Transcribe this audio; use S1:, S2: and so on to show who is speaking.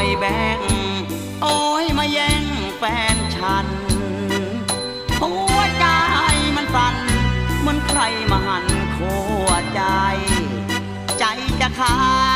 S1: อยแบ่ง โอ้ยมาแย่งแฟนฉัน หัวใจมันสั่นเหมือนใครมาหันโคใจ ใจจะขาด